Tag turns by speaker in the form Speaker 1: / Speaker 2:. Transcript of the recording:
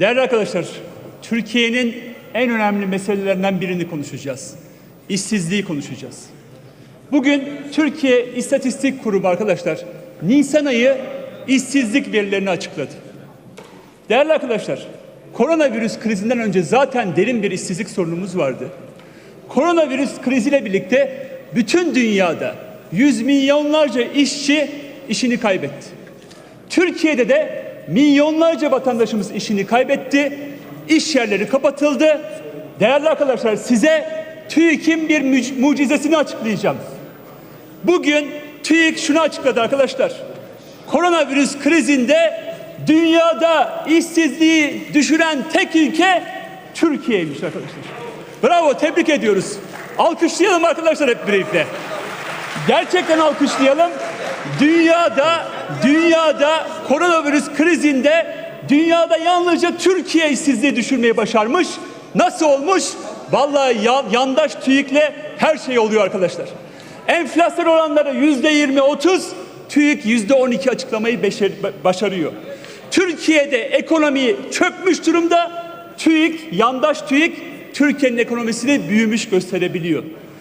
Speaker 1: Değerli arkadaşlar, Türkiye'nin en önemli meselelerinden birini konuşacağız. İşsizliği konuşacağız. Bugün Türkiye İstatistik Kurumu arkadaşlar Nisan ayı işsizlik verilerini açıkladı. Değerli arkadaşlar, koronavirüs krizinden önce zaten derin bir işsizlik sorunumuz vardı. Koronavirüs kriziyle birlikte bütün dünyada yüz milyonlarca işçi işini kaybetti. Türkiye'de de milyonlarca vatandaşımız işini kaybetti. İş yerleri kapatıldı. Değerli arkadaşlar size TÜİK'in bir mucizesini açıklayacağım. Bugün TÜİK şunu açıkladı arkadaşlar. Koronavirüs krizinde dünyada işsizliği düşüren tek ülke Türkiye'ymiş arkadaşlar. Bravo tebrik ediyoruz. Alkışlayalım arkadaşlar hep birlikte. Gerçekten alkışlayalım. Dünyada dünyada koronavirüs krizinde dünyada yalnızca Türkiye işsizliği düşürmeyi başarmış. Nasıl olmuş? Vallahi ya- yandaş TÜİK'le her şey oluyor arkadaşlar. Enflasyon oranları yüzde yirmi otuz, TÜİK yüzde on iki açıklamayı beşer- başarıyor. Türkiye'de ekonomi çökmüş durumda. TÜİK, yandaş TÜİK Türkiye'nin ekonomisini büyümüş gösterebiliyor.